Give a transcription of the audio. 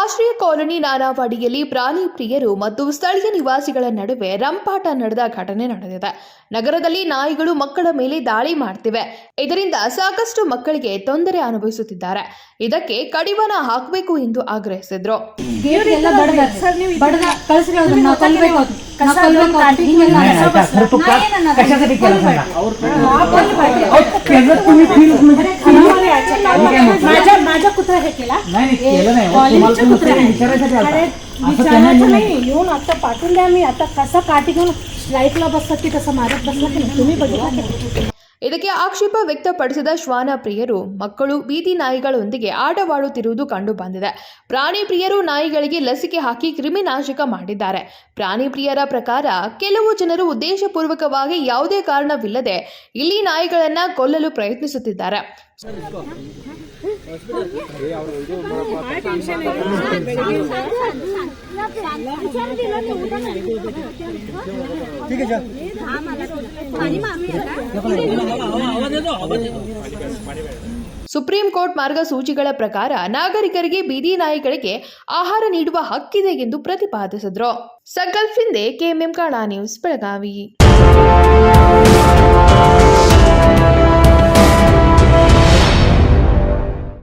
ಆಶ್ರಯ ಕಾಲೋನಿ ನಾನಾವಾಡಿಯಲ್ಲಿ ಪ್ರಾಣಿ ಪ್ರಿಯರು ಮತ್ತು ಸ್ಥಳೀಯ ನಿವಾಸಿಗಳ ನಡುವೆ ರಂಪಾಟ ನಡೆದ ಘಟನೆ ನಡೆದಿದೆ. ನಗರದಲ್ಲಿ ನಾಯಿಗಳು ಮಕ್ಕಳ ಮೇಲೆ ದಾಳಿ ಮಾಡ್ತಿವೆ. ಇದರಿಂದ ಸಾಕಷ್ಟು ಮಕ್ಕಳಿಗೆ ತೊಂದರೆ ಅನುಭವಿಸುತ್ತಿದ್ದಾರೆ. ಇದಕ್ಕೆ ಕಡಿವಾಣ ಹಾಕಬೇಕು ಎಂದು ಆಗ್ರಹಿಸಿದ್ರು. कुत्रा हे केला नाही नाही, केलं नाही अहो, कॉलेजचे तुम्हाला कुत्रे तुम्ही आहे. विचारायसाठी आलता. अरे असं त्यांना विचारायचं नाही. नाही येऊन आता पाठवून द्या मी आता कसं काठी घेऊन स्लाईटला बसतात की तसं मारत बसला की नाही तुम्ही बघितलं की? ಇದಕ್ಕೆ ಆಕ್ಷೇಪ ವ್ಯಕ್ತಪಡಿಸಿದ ಶ್ವಾನ ಪ್ರಿಯರು ಮಕ್ಕಳು ಬೀದಿ ನಾಯಿಗಳೊಂದಿಗೆ ಆಟವಾಡುತ್ತಿರುವುದು ಕಂಡು ಬಂದಿದೆ ಪ್ರಾಣಿ ಪ್ರಿಯರು ನಾಯಿಗಳಿಗೆ ಲಸಿಕೆ ಹಾಕಿ ಕ್ರಿಮಿನಾಶಕ ಮಾಡಿದ್ದಾರೆ ಪ್ರಾಣಿ ಪ್ರಿಯರ ಪ್ರಕಾರ ಕೆಲವು ಜನರು ಉದ್ದೇಶಪೂರ್ವಕವಾಗಿ ಯಾವುದೇ ಕಾರಣವಿಲ್ಲದೆ ಇಲ್ಲಿ ನಾಯಿಗಳನ್ನ ಕೊಲ್ಲಲು ಪ್ರಯತ್ನಿಸುತ್ತಿದ್ದಾರೆ ಸುಪ್ರೀಂ ಕೋರ್ಟ್ ಮಾರ್ಗಸೂಚಿಗಳ ಪ್ರಕಾರ ನಾಗರಿಕರಿಗೆ ಬೀದಿ ನಾಯಿಗಳಿಗೆ ಆಹಾರ ನೀಡುವ ಹಕ್ಕಿದೆ ಎಂದು ಪ್ರತಿಪಾದಿಸಿದ್ರು. ಸಂಕಲ್ಪಿಂದೆ ಕೆಎಂಎಂ ಕನ್ನಡ ನ್ಯೂಸ್ ಬೆಳಗಾವಿ.